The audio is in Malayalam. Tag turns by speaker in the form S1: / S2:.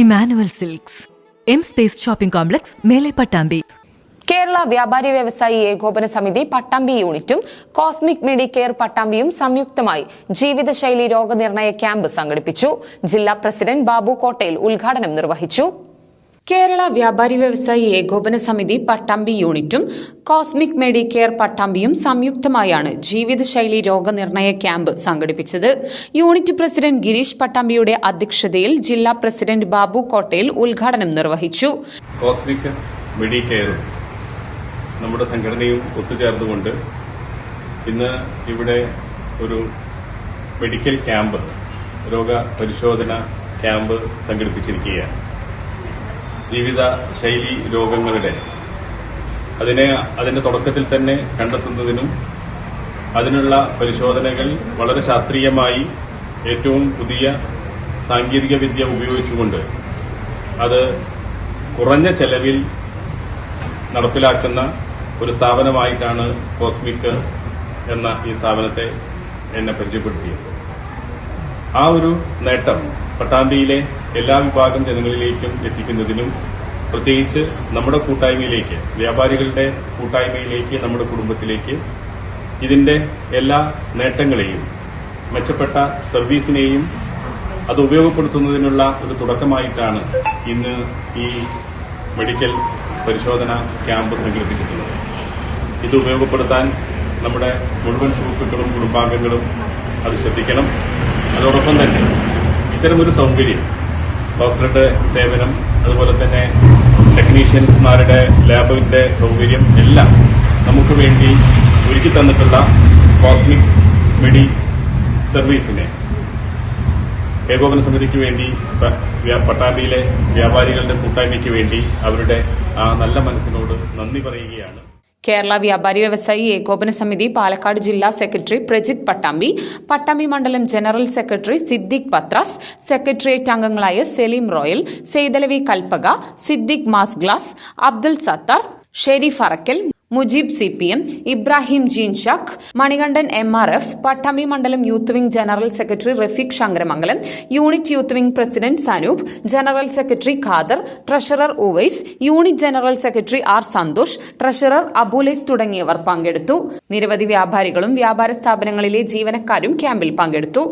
S1: Emmanuel silks. M space shopping complex Mele Pattambi.
S2: Kerala വ്യാപാരി വ്യവസായി ഏകോപന സമിതി പട്ടാമ്പി യൂണിറ്റും കോസ്മിക് മെഡിക്കെയർ പട്ടാമ്പിയും സംയുക്തമായി ജീവിതശൈലി രോഗനിർണയ ക്യാമ്പ് സംഘടിപ്പിച്ചു. ജില്ലാ പ്രസിഡന്റ് ബാബു കോട്ടയിൽ ഉദ്ഘാടനം നിർവഹിച്ചു. കേരള വ്യാപാരി വ്യവസായി ഏകോപന സമിതി പട്ടാമ്പി യൂണിറ്റും കോസ്മിക് മെഡിക്കെയർ പട്ടാമ്പിയും സംയുക്തമായാണ് ജീവിതശൈലി രോഗനിർണയ ക്യാമ്പ് സംഘടിപ്പിച്ചത്. യൂണിറ്റ് പ്രസിഡന്റ് ഗിരീഷ് പട്ടാമ്പിയുടെ അധ്യക്ഷതയിൽ ജില്ലാ പ്രസിഡന്റ് ബാബു കോട്ടയിൽ ഉദ്ഘാടനം നിർവഹിച്ചു.
S3: കോസ്മിക് മെഡിക്കെയറും നമ്മുടെ സംഘടനയും ഒത്തുചേർന്നുകൊണ്ട് ഇന്ന് ഇവിടെ ഒരു മെഡിക്കൽ ക്യാമ്പ് രോഗ പരിശോധന ക്യാമ്പ് സംഘടിപ്പിച്ചിരിക്കുകയാണ്. ജീവിത ശൈലി രോഗങ്ങളുടെ അതിനെ അതിന്റെ തുടക്കത്തിൽ തന്നെ കണ്ടെത്തുന്നതിനും അതിനുള്ള പരിശോധനകൾ വളരെ ശാസ്ത്രീയമായി ഏറ്റവും പുതിയ സാങ്കേതിക വിദ്യ ഉപയോഗിച്ചുകൊണ്ട് അത് കുറഞ്ഞ ചെലവിൽ നടപ്പിലാക്കുന്ന ഒരു സ്ഥാപനമായിട്ടാണ് കോസ്മിക് എന്ന ഈ സ്ഥാപനത്തെ എന്നെ പരിചയപ്പെടുത്തിയത്. ആ ഒരു നേട്ടം പട്ടാമ്പിയിലെ എല്ലാ വിഭാഗം ജനങ്ങളിലേക്കും എത്തിക്കുന്നതിനും പ്രത്യേകിച്ച് നമ്മുടെ കൂട്ടായ്മയിലേക്ക് വ്യാപാരികളുടെ കൂട്ടായ്മയിലേക്ക് നമ്മുടെ കുടുംബത്തിലേക്ക് ഇതിന്റെ എല്ലാ നേട്ടങ്ങളെയും മെച്ചപ്പെട്ട സർവീസിനെയും അത് ഉപയോഗപ്പെടുത്തുന്നതിനുള്ള ഒരു തുടക്കമായിട്ടാണ് ഇന്ന് ഈ മെഡിക്കൽ പരിശോധന ക്യാമ്പ് സംഘടിപ്പിച്ചിട്ടുള്ളത്. ഇത് ഉപയോഗപ്പെടുത്താൻ നമ്മുടെ മുഴുവൻ സുഹൃത്തുക്കളും കുടുംബാംഗങ്ങളും അത് ശ്രദ്ധിക്കണം. അതോടൊപ്പം തന്നെ ഇത്തരമൊരു സൗകര്യം ഡോക്ടറുടെ സേവനം അതുപോലെ തന്നെ ടെക്നീഷ്യൻസ്മാരുടെ ലാബിന്റെ സൗകര്യം എല്ലാം നമുക്ക് വേണ്ടി ഒരുക്കി തന്നിട്ടുള്ള കോസ്മിക് മെഡി സർവീസിനെ ഏകോപന സമിതിക്ക് വേണ്ടി പട്ടാമ്പിയിലെ വ്യാപാരികളുടെ കൂട്ടായ്മയ്ക്ക് വേണ്ടി അവരുടെ ആ നല്ല മനസ്സിനോട് നന്ദി പറയുകയാണ്.
S2: കേരള വ്യാപാരി വ്യവസായി ഏകോപന സമിതി പാലക്കാട് ജില്ലാ സെക്രട്ടറി പ്രജിത് പട്ടാമ്പി പട്ടാമ്പി മണ്ഡലം general secretary Siddique Pathras secretariat അംഗങ്ങളായ Saleem Royal Saidalavi Kalpaka Siddique mass glass Abdul Sathar Shareef Arakkal Mujeeb C P M Ibrahim gene ഷാഖ് Manikandan M R F Pattambi മണ്ഡലം youth wing general secretary Rafeeq Sankaramangalam unit youth wing president Sanoop general secretary Khader treasurer Uvais unit general secretary R Santhosh treasurer Abulais തുടങ്ങിയവർ പങ്കെടുത്തു. നിരവധി വ്യാപാരികളും വ്യാപാര സ്ഥാപനങ്ങളിലെ ജീവനക്കാരും ക്യാമ്പിൽ പങ്കെടുത്തു.